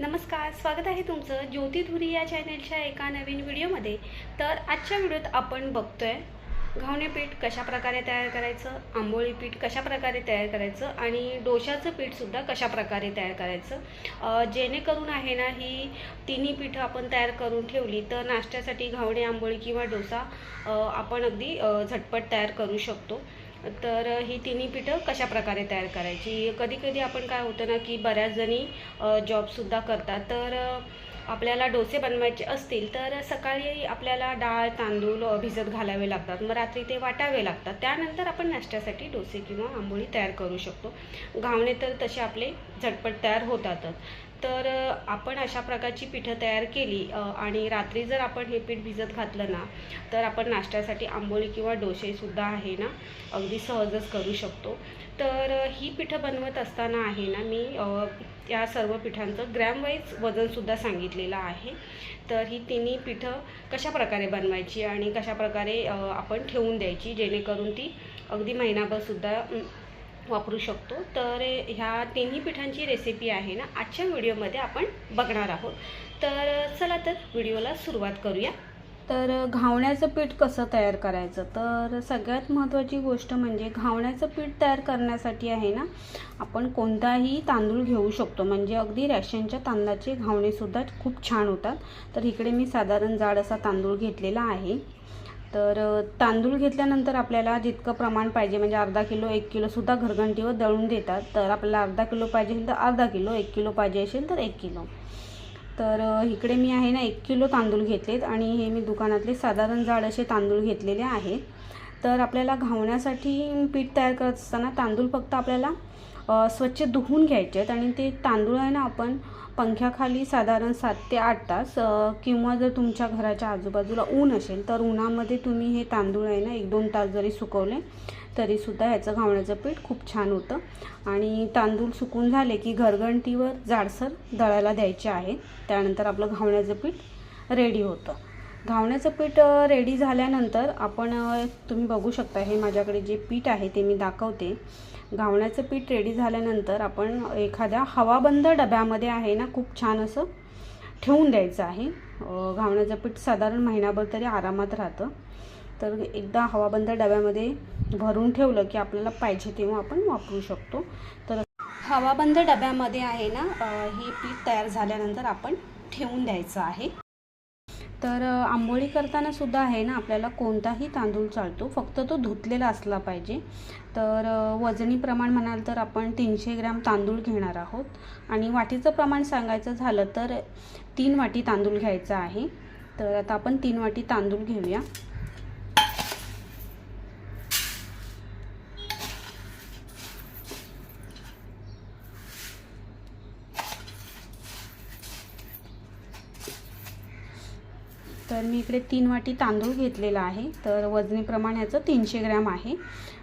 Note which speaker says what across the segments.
Speaker 1: नमस्कार स्वागत आहे तुमचं ज्योती धुरी या चॅनलच्या एका नवीन व्हिडिओमध्ये. तर आजच्या व्हिडिओत आपण बघतोय घावणे पीठ कशा प्रकारे तयार करायचं आंबोळी पीठ कशा प्रकारे तयार करायचं आणि डोशाचं पीठसुद्धा कशा प्रकारे तयार करायचं. जेणेकरून आहे ना ही तिन्ही पीठं आपण तयार करून ठेवली तर नाश्त्यासाठी घावणे आंबोळी किंवा डोसा आपण अगदी झटपट तयार करू शकतो. तर ही तिन्ही पिठं कशा प्रकारे तयार करायची? कधी कधी आपण काय होतं ना की बऱ्याच जणी जॉबसुद्धा करतात. तर आपल्याला डोसे बनवायचे असतील तर सकाळी आपल्याला डाळ तांदूळ भिजत घालावे लागतात. मग रात्री ते वाटावे लागतात. त्यानंतर आपण नाश्त्यासाठी डोसे किंवा आंबोळी तयार करू शकतो. घावणे तर तसे आपले झटपट तयार होतातच. तर आपण अशा प्रकारची पिठं तयार केली आणि रात्री जर आपण हे पीठ भिजत घातलं ना तर आपण नाश्त्यासाठी आंबोळी किंवा डोसेसुद्धा आहे ना अगदी सहजच करू शकतो. तर ही पिठं बनवत असताना आहे ना मी या सर्व पिठांचं ग्रॅमवाईज वजनसुद्धा सांगितलेलं आहे. तर ही तिन्ही पिठं कशा प्रकारे बनवायची आणि कशा प्रकारे आपण ठेवून द्यायची जेणेकरून ती अगदी महिनाभरसुद्धा वापरू शकतो. तर ह्या तिन्ही पिठांची रेसिपी आहे ना आजच्या व्हिडिओमध्ये आपण बघणार आहोत. तर चला तर व्हिडिओला सुरुवात करूया. तर घावण्याचं पीठ कसं तयार करायचं? तर सगळ्यात महत्त्वाची गोष्ट म्हणजे घावण्याचं पीठ तयार करण्यासाठी आहे ना आपण कोणताही तांदूळ घेऊ शकतो. म्हणजे अगदी रॅशनच्या तांदळाचे घावणेसुद्धा खूप छान होतात. तर इकडे मी साधारण जाड असा तांदूळ घेतलेला आहे. तर तांदूळ घेतल्यानंतर आपल्याला जितकं प्रमाण पाहिजे म्हणजे अर्धा किलो एक किलोसुद्धा घरघंटीवर दळून देतात. तर आपल्याला अर्धा किलो पाहिजे असेल तर अर्धा किलो एक किलो पाहिजे असेल तर एक किलो. तर इकडे मी आहे ना एक किलो तांदूळ घेतलेत आणि हे मी दुकानातले साधारण जाड असे तांदूळ घेतलेले आहेत. तर आपल्याला घावण्यासाठी पीठ तयार करत असताना तांदूळ फक्त आपल्याला स्वच्छ धुवून घ्यायचे आहेत आणि ते तांदूळ आहे ना आपण पंख्याखाली साधारण सात ते आठ तास किंवा जर तुमच्या घराच्या आजूबाजूला ऊन असेल तर उन्हामध्ये तुम्ही हे तांदूळ आहे ना एक दोन तास जरी सुकवले तरीसुद्धा ह्याचं घावण्याचं पीठ खूप छान होतं. आणि तांदूळ सुकून झाले की घरघंटीवर जाडसर दळायला द्यायचे आहे. त्यानंतर आपलं घावण्याचं पीठ रेडी होतं. घावण्याचं पीठ रेडी झाल्यानंतर आपण तुम्ही बघू शकता हे माझ्याकडे जे पीठ आहे ते मी दाखवते. घावण्याचं पीठ रेडी झाल्यानंतर आपण एखाद्या हवाबंद डब्यामध्ये आहे ना खूप छान असं ठेवून द्यायचं आहे. घावण्याचं पीठ साधारण महिनाभर तरी आरामात राहतं. तर एकदा हवाबंद डब्यामध्ये भरून ठेवलं की आपल्याला पाहिजे तेव्हा आपण वापरू शकतो. तर हवाबंद डब्यामध्ये आहे ना हे पीठ तयार झाल्यानंतर आपण ठेवून द्यायचं आहे. तर आंबोळी करताना सुद्धा आहे ना आपल्याला कोणताही तांदूळ चालतो. फक्त तो धुतलेला असला पाहिजे. तर वजनी प्रमाण म्हणाल तर आपण तीनशे ग्रॅम तांदूळ घेणार आहोत. आणि वाटीचं प्रमाण सांगायचं झालं तर तीन वाटी तांदूळ घ्यायचा आहे. तर आता आपण तीन वाटी तांदूळ घेऊया. तर मी इकडे तीन वाटी तांदूळ घेतलेला आहे. तर वजनी प्रमाण याचं तीनशे ग्रॅम आहे.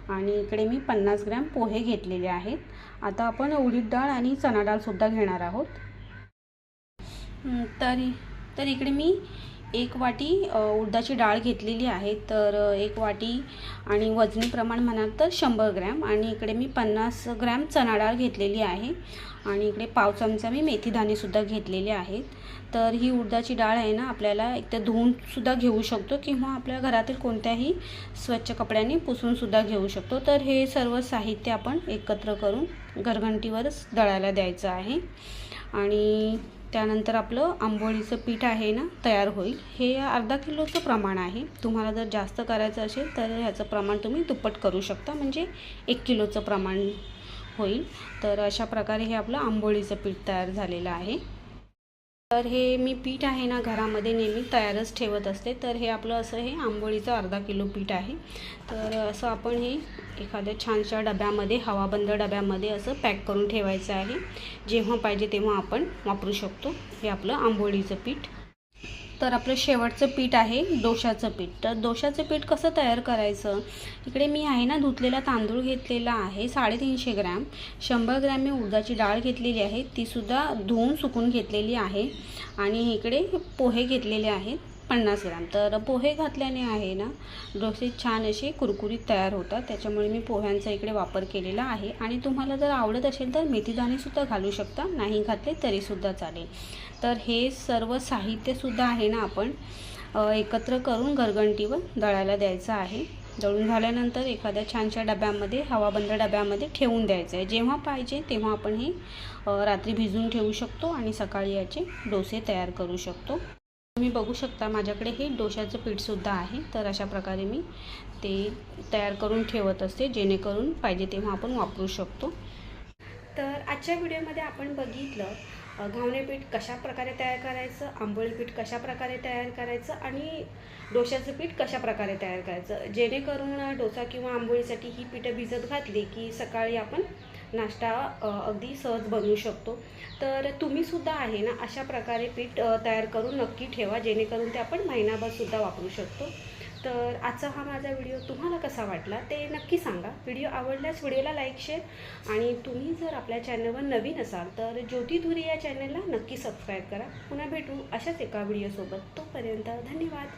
Speaker 1: आणि इकडे मी पन्नास ग्रॅम पोहे घेतलेले आहेत. आता आपण उडीद डाळ आणि चणा डाळसुद्धा घेणार आहोत. तर तर इकडे मी एक वाटी उडदाची डाळ घेतलेली आहे तर एक वाटी आणि वजनी प्रमाण म्हणाल तर शंभर ग्रॅम आणि इकडे मी पन्नास ग्रॅम चणा डाळ घेतलेली आहे आणि इकडे पाव चमचा मी मेथीदाणेसुद्धा घेतलेले आहेत. तर ही उडदाची डाळ आहे ना आपल्याला एक तर धुवूनसुद्धा घेऊ शकतो किंवा आपल्या घरातील कोणत्याही स्वच्छ कपड्याने पुसूनसुद्धा घेऊ शकतो. तर हे सर्व साहित्य आपण एकत्र करून घरघंटीवरच दळायला द्यायचं आहे. आणि त्यानंतर आपलं आंबोळीचं पीठ आहे ना तयार होईल. हे अर्धा किलोचं प्रमाण आहे. तुम्हाला जर जास्त करायचं असेल तर ह्याचं प्रमाण तुम्ही दुप्पट करू शकता. म्हणजे एक किलोचं प्रमाण होईल. तर अशा प्रकारे हे आपलं आंबोळीचं पीठ तयार झालेलं आहे. तर हे मी पीठ आहे ना घरामध्ये नेहमी तयारच ठेवत असते. तर हे आपलं असं हे आंबोळीचं अर्धा किलो पीठ आहे. तर असं आपण हे एखाद्या छानशा डब्यामध्ये हवाबंद डब्यामध्ये असं पॅक करून ठेवायचं आहे. जेव्हा पाहिजे तेव्हा आपण वापरू शकतो. हे आपलं आंबोळीचं पीठ. तर आपलं शेवटचं पीठ आहे डोशाचं पीठ. तर डोशाचं पीठ कसं तयार करायचं? इकडे मी आहे ना धुतलेला तांदूळ घेतलेला आहे साडेतीनशे ग्रॅम. शंभर ग्रॅम मी उडदाची डाळ घेतलेली आहे तीसुद्धा धुवून सुकून घेतलेली आहे. आणि इकडे पोहे घेतलेले आहेत. पन्नास ग्राम. तर पोहे घातल्याने आहे ना डोसे छान असे कुरकुरीत तयार होतात. त्याच्यामुळे मी पोह्यांचा इकडे वापर केलेला आहे. आणि तुम्हाला जर आवडत असेल तर मेथीदाणेसुद्धा घालू शकता. नाही घातले तरीसुद्धा चालेल. तर हे सर्व साहित्यसुद्धा आहे ना आपण एकत्र करून घरघंटीवर दळायला द्यायचं आहे. दळून झाल्यानंतर एखाद्या छानशा डब्यामध्ये हवाबंद डब्यामध्ये ठेवून द्यायचं आहे. जेव्हा पाहिजे तेव्हा आपण हे रात्री भिजून ठेवू शकतो आणि सकाळी याचे डोसे तयार करू शकतो. तुम्ही बघू शकता माझ्याकडे हे डोशाचं पीठसुद्धा आहे. तर अशा प्रकारे मी ते तयार करून ठेवत असते जेणेकरून पाहिजे तेव्हा आपण वापरू शकतो. तर आजच्या व्हिडिओमध्ये आपण बघितलं घावणे पीठ कशा प्रकारे तयार करायचं आंबोळी पीठ कशा प्रकारे तयार करायचं आणि डोशाचं पीठ कशा प्रकारे तयार करायचं. जेणेकरून डोसा किंवा आंबोळीसाठी ही पीठं भिजत घातली की सकाळी आपण नाश्ता अगदी सहज बनवू शकतो. तर तुम्हीसुद्धा आहे ना अशा प्रकारे पीठ तयार करून नक्की ठेवा जेणेकरून ते आपण महिनाभरसुद्धा वापरू शकतो. तर आजचा हा माझा व्हिडिओ तुम्हाला कसा वाटला ते नक्की सांगा. व्हिडिओ आवडल्यास व्हिडिओला लाईक शेअर आणि तुम्ही जर आपल्या चॅनलवर नवीन असाल तर ज्योती धुरी या चॅनलला नक्की सबस्क्राईब करा. पुन्हा भेटू अशाच एका व्हिडिओसोबत. तोपर्यंत धन्यवाद.